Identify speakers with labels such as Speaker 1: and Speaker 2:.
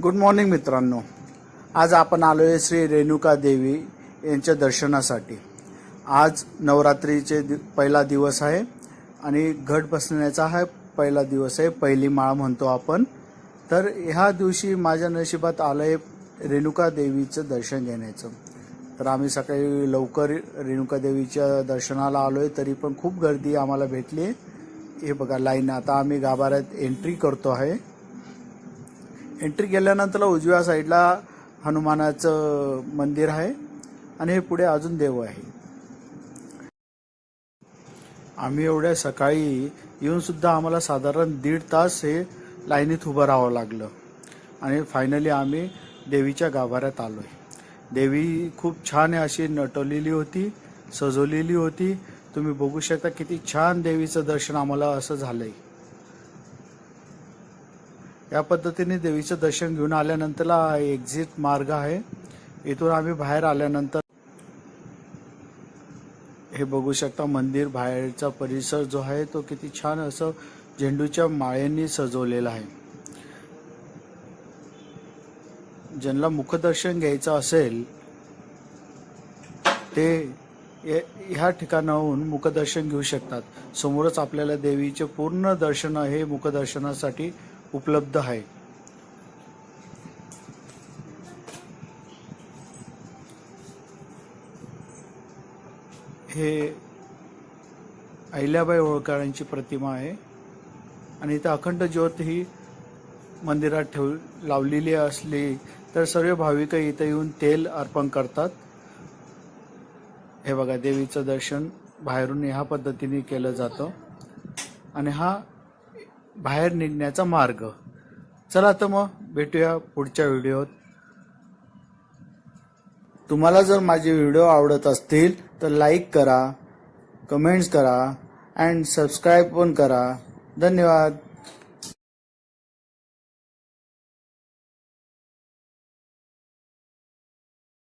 Speaker 1: Good morning मित्रांनो. आज आपण आलो आहे श्री रेणुका देवी यांच्या दर्शनासाठी. आज नवरात्रीचे दि पहिला दिवस आहे आणि घट बसण्याचा हा पहिला दिवस आहे. पहिली माळ म्हणतो आपण. तर ह्या दिवशी माझ्या नशिबात आलं आहे रेणुका देवीचं दर्शन घेण्याचं. तर आम्ही सकाळी लवकर रेणुका देवीच्या दर्शनाला आलो आहे तरी पण खूप गर्दी आम्हाला भेटली आहे हे बघा लाईन. आता आम्ही गाभाऱ्यात एंट्री करतो आहे. एंट्री केल्यानंतर उजव्या साईडला हनुमानाचं मंदिर आहे आणि हे पुढे अजून देव आहे. आम्ही एवढ्या सकाळी येऊन सुद्धा आम्हाला साधारण दीड तास हे लाईनीत उभं राहावं लागलं. आणि फायनली आम्ही देवीच्या गाभाऱ्यात आलो आहे देवी खूप छान अशी नटवलेली होती सजवलेली होती. तुम्ही बघू शकता किती छान देवीचं दर्शन आम्हाला असं झालंय. या पद्धतीने देवीचं दर्शन घेऊन आल्यानंतरला एक्झिट मार्ग आहे. इथून आम्ही बाहेर आल्यानंतर हे बघू शकता मंदिर बाहेरचा परिसर जो आहे तो किती छान असं झेंडूच्या माळ्यांनी सजवलेला आहे. ज्यांना मुखदर्शन घ्यायचं असेल ते ह्या ठिकाणाहून मुखदर्शन घेऊ शकतात. समोरच आपल्याला देवीचे पूर्ण दर्शन हे मुखदर्शनासाठी. उपलब्ध आहे. हे अहिल्याबाई होळकरांची प्रतिमा आहे. आणि इथं अखंड ज्योत ही मंदिरात ठेव लावलेली असली तर सर्व भाविक इथं येऊन तेल अर्पण करतात. हे बघा देवीचं दर्शन बाहेरून ह्या पद्धतीने केलं जातं. आणि हा बाहेर निघण्याचा मार्ग. चला तर मग भेटूया पुढच्या व्हिडिओत. तुम्हाला जर माझे व्हिडिओ आवडत असतील तर लाईक करा कमेंट्स करा अँड सबस्क्राईब पण करा. धन्यवाद.